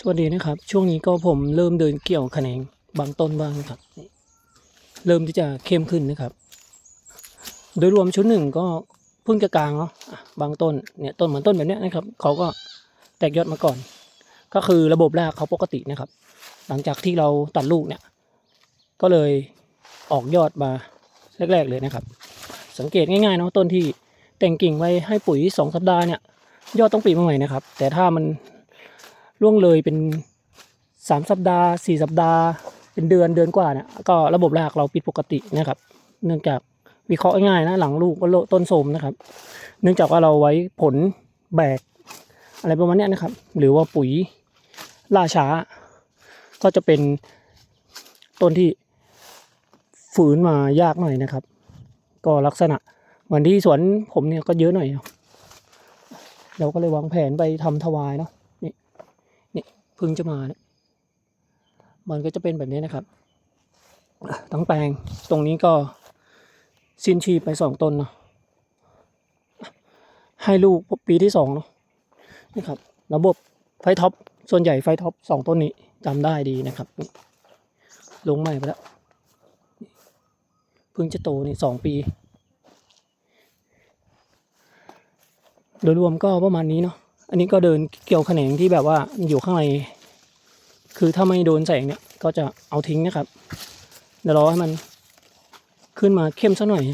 สวัสดีนะครับ ช่วงนี้ก็ผมเริ่มเดินเกี่ยวแขนงบางต้นบ้างนะครับ เริ่มที่จะเข้มขึ้นนะครับ โดยรวมชุดหนึ่งก็พิ่งจะกลางเนาะบางต้นเนี่ยต้นเหมือนต้นแบบเนี้ยนะครับเขาก็แตกยอดมาก่อน ก็คือระบบรากเขาปกตินะครับ หลังจากที่เราตัดลูกเนี่ย ก็เลยออกยอดมาแรก ๆ เลยนะครับ สังเกตง่ายๆเนาะต้นที่แต่งกิ่งไว้ให้ปุ๋ยสองสัปดาห์เนี่ยยอดต้องปีมาใหม่นะครับ แต่ถ้ามัน ล่วงเลยเป็นสามสัปดาห์สี่สัปดาห์ เป็นเดือนเดือนกว่าเนี่ยก็ระบบรากเราผิดปกตินะครับ เนื่องจากวิเคราะห์ง่ายนะหลังลูกก็โลต้นโสมนะครับ เนื่องจากว่าเราไว้ผลแบกอะไรประมาณนี้นะครับ หรือว่าปุ๋ยล่าช้า ก็จะเป็นต้นที่ฝืนมายากหน่อยนะครับ ก็ลักษณะเหมือนที่สวนผมเนี่ยก็เยอะหน่อยเราก็เลยวางแผนไปทำถวายเนาะ พึ่งจะมาเนี่ยมันก็จะเป็นแบบนี้นะครับ ทั้งแปลงตรงนี้ก็สิ้นชีพไปสองต้นเนาะให้ลูกปีที่สองเนาะนี่ครับ ระบบไฟท็อป ส่วนใหญ่ไฟท็อปสองต้นนี้จำได้ดีนะครับลงใหม่ไปแล้วเพิ่งจะโตนี่สองปี โดยรวมก็ประมาณนี้เนาะ อันนี้ก็เดินเกี่ยวแขนงที่แบบว่าอยู่ข้างใน คือถ้าไม่โดนแสงเนี่ย ก็จะเอาทิ้งนะครับ เดี๋ยวรอให้มันขึ้นมาเข้มสักหน่อย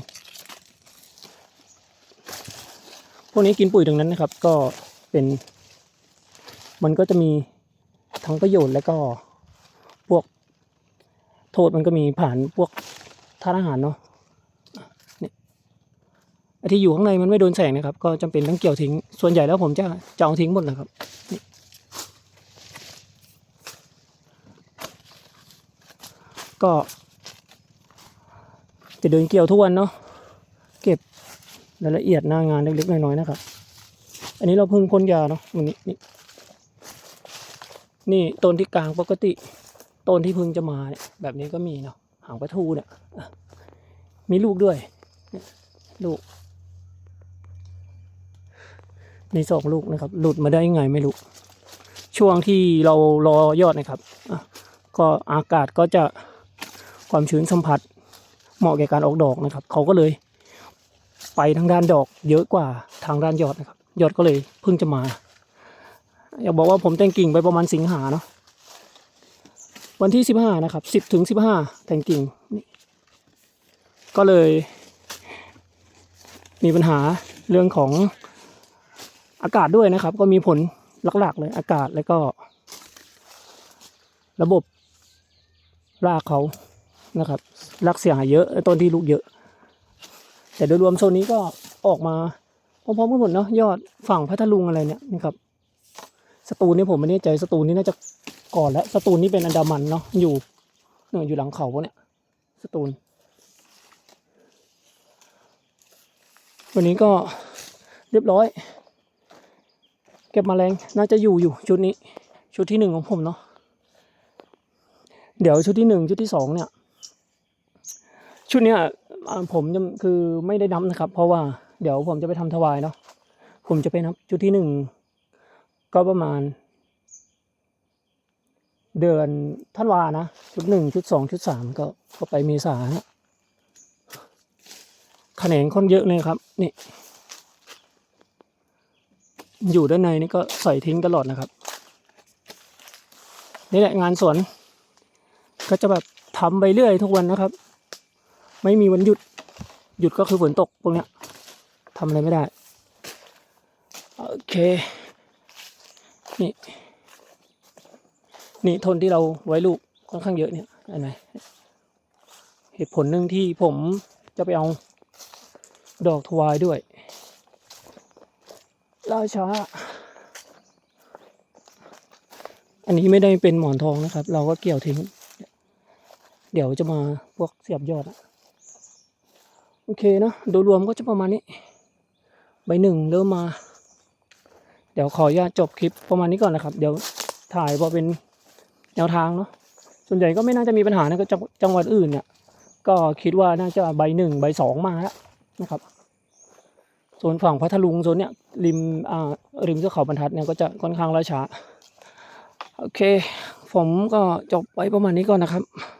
พวกนี้กินปุ๋ยตรงนั้นนะครับ ก็เป็น มันก็จะมีทั้งประโยชน์และก็พวกโทษมันก็มีผ่านพวกทานอาหารเนาะ ที่อยู่ข้างในมันไม่โดนแสงนะครับ ก็จำเป็นต้องเกี่ยวทิ้ง ส่วนใหญ่แล้วผมจะจะเอาทิ้งหมดนะครับก็ จะเดินเกี่ยวทุกวันเนาะเก็บรายละเอียดหน้างานเล็กๆน้อยๆนะครับ อันนี้เราพิ่งพ่นยาเนาะวันนี้นี่นี่ต้นที่กลางปกติต้นที่พิ่งจะมาเนี่ยแบบนี้ก็มีเนาะหางปลาทูเนี่ยมีลูกด้วยลูก นสองลูกนะครับ หลุดมาได้ยังไงไม่รู้ ช่วงที่เรารอยอดนะครับก็อากาศก็จะความชื้นสัมผัส เหมาะแก่การออกดอกนะครับ เขาก็เลย ไปทางด้านดอก เยอะกว่าทางด้านยอดนะครับ ยอดก็เลยเพิ่งจะมา อยากบอกว่าผมแต่งกิ่งไปประมาณสิงหาเนาะวันที่สิบห้านะครับสิบถึงสิบห้าแต่งกิ่งนี่ก็เลย มีปัญหาเรื่องของ อากาศด้วยนะครับ ก็มีผลหลักๆเลย อากาศแล้วก็ ระบบรากเขานะครับรักเสียหายเยอะต้นที่ลูกเยอะ แต่โดยรวมโซนนี้ก็ออกมาพร้อมๆกันหมดเนาะยอดฝั่งพัทลุงอะไรเนี่ยนะครับสตูลนี่ผมไม่แน่ใจสตูลนี่น่าจะก่อนแล้วสตูลนี่เป็นอันดามันเนาะอยู่เนี่ยอยู่หลังเขาพวกเนี่ยสตูลวันนี้ก็เรียบร้อย เก็บแมลงน่าจะอยู่อยู่ชุดนี้ ชุดที่หนึ่งของผมเนาะเดี๋ยวชุดที่หนึ่งชุดที่สองเนี่ย ชุดเนี้ยผมจะคือไม่ได้นับนะครับ เพราะว่าเดี๋ยวผมจะไปทำถวายเนาะผมจะไปนับชุดที่หนึ่งก็ประมาณ เดือนธันวานะ ชุดหนึ่งชุดสองชุดสามก็ก็ไปเมษาฮะแขนงค่อนเยอะเลยครับ นี่ อยู่ด้านในนี่ก็ใส่ทิ้งตลอดนะครับ นี่แหละงานสวน ก็จะแบบทำไปเรื่อยทุกวันนะครับ ไม่มีวันหยุด หยุดก็คือฝนตกพวกนี้ทำอะไรไม่ได้ โอเค นี่ นี่ทนที่เราไว้ลูกค่อนข้างเยอะเนี่ยเห็นไหมเหตุผลหนึ่งที่ผมจะไปเอาดอกทวายด้วย ล่าช้า อันนี้ไม่ได้เป็นหมอนทองนะครับ เราก็เกี่ยวทิ้ง เดี๋ยวจะมาพวกเสียบยอดอะโอเคนะ โดยรวมก็จะประมาณนี้ ใบหนึ่งเริ่มมา เดี๋ยวขออนุญาตจบคลิปประมาณนี้ก่อนนะครับ เดี๋ยวถ่ายพอเป็นแนวทางเนาะ ส่วนใหญ่ก็ไม่น่าจะมีปัญหานะก็จังหวัดอื่นเนี่ย ก็คิดว่าน่าจะใบหนึ่งใบสองมาแล้วนะครับ ส่วนฝั่งพัทลุงโซนเนี่ยริมอ่าริมเทือกเขาบรรทัดเนี่ยก็จะค่อนข้างราช้าโอเค ผมก็จบไว้ประมาณนี้ก่อนนะครับ